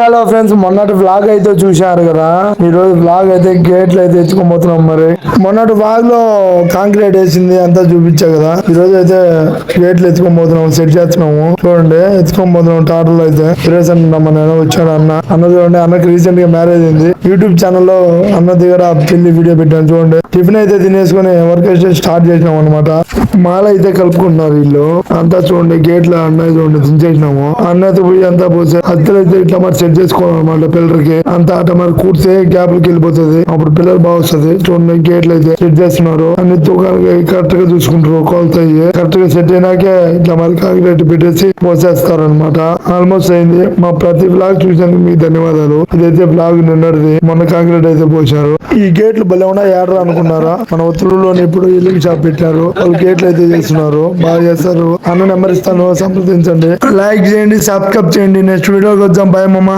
Hello friends మొన్నటి vlog అయితే చూశారు కదా? ఈ రోజు వ్లాగ్ అయితే గేట్లు అయితే ఎత్తుకోబోతున్నాం మరి. మొన్నటి వ్లాగ్లో కాంక్రీట్ వేసింది అంతా చూపించా కదా? ఈ రోజు అయితే గేట్లు ఎత్తుకోబోతున్నాం సెట్ చేస్తున్నాము. చూడండి ఎత్తుకోబోతున్నాం టాటర్లు అయితే. సురేష్ అన్న మన వచ్చాడు అన్న. అన్న చూడండి అన్నకి రీసెంట్గా మ్యారేజ్ అయింది. యూట్యూబ్ ఛానల్లో అన్న దగ్గర పెళ్ళి వీడియో పెట్టాను చూడండి. టిఫిన్ అయితే తినేసుకొని వర్క్ అయితే స్టార్ట్ చేసినాం అనమాట మాల అయితే కలుపుకుంటున్నారు వీళ్ళు. అంతా చూడండి గేట్ల అన్న చూడండి దించేసినాము. అన్న పోయి అంతా పోసే అత్తలు అయితే ఇట్లా మరి సెట్ చేసుకోవాలన్నమాట పిల్లలకి. అంత అట్లా మరి కూర్చే గ్యాప్ లకి వెళ్ళిపోతుంది. అప్పుడు పిల్లలు బాగా వస్తుంది చూడండి గేట్లు అయితే సెట్ చేస్తున్నారు. అన్ని తూకాలకి కరెక్ట్గా చూసుకుంటారు. కొలతాయి కరెక్ట్గా సెట్ అయినాకే ఇట్లా మరి కాంక్రీట్ పెట్టేసి పోసేస్తారు అనమాట ఆల్మోస్ట్ అయింది. మా ప్రతి బ్లాగ్ చూసినందుకు మీకు ధన్యవాదాలు. ఇదైతే బ్లాగ్ నిన్నటిది. మొన్న కాంక్రీట్ అయితే పోసారు. ఈ గేట్లు భలే ఉన్నా ఏడరా అనుకున్నారా? మన ఒత్తుడులోని ఇప్పుడు ఇల్లు షాప్ పెట్టారు. వాళ్ళు గేట్లు అయితే చేస్తున్నారు. బాగా చేస్తారు. అన్న నెంబర్ ఇస్తాను. సంప్రదించండి. లైక్ చేయండి. సబ్స్క్రైబ్ చేయండి. నెక్స్ట్ వీడియోకి వచ్చాం బాయ్ మమ్మ